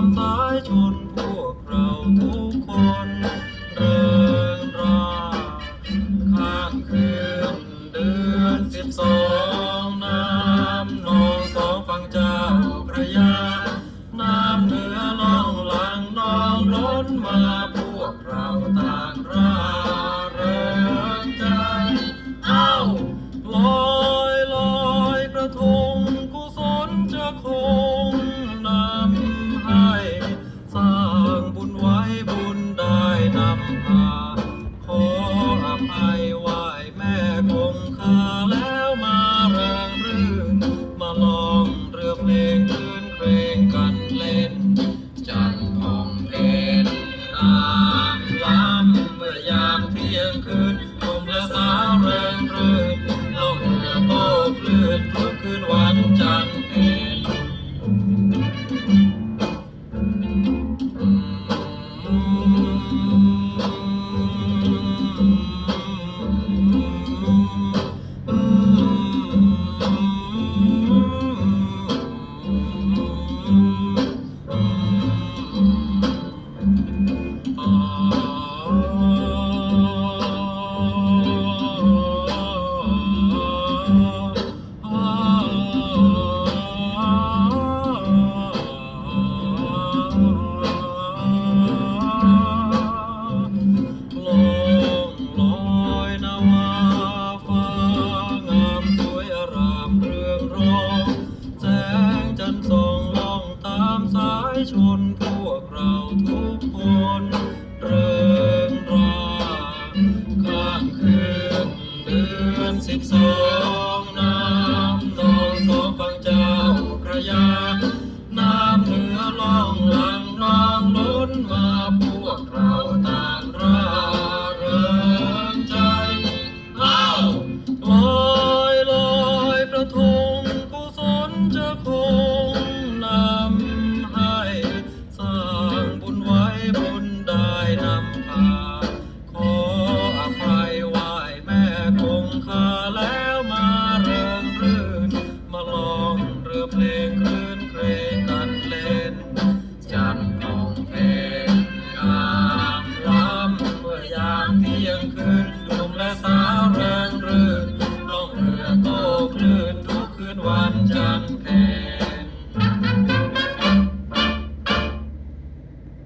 ามสายชนพวกเราทุกคน เริงราข้างคืนเดือนสิบสองน้ำนองสองฟังเจ้าพระยา น้ำเหนือล่องลังน้องล้นมาพวกเราต่างรา เพลงตามยามเมื่อยามเที่ยงคืนลมและสาวเริงรื่น ชนพวกเราทุกคนเริงราข้างคืนเดือนสิบสองน้ำนองสองฟังเจ้าพระยา ยงคืนดวมและสาวแรงรื่นล่องเรือโตคลื่นทุกคืนวันจันทร์แพ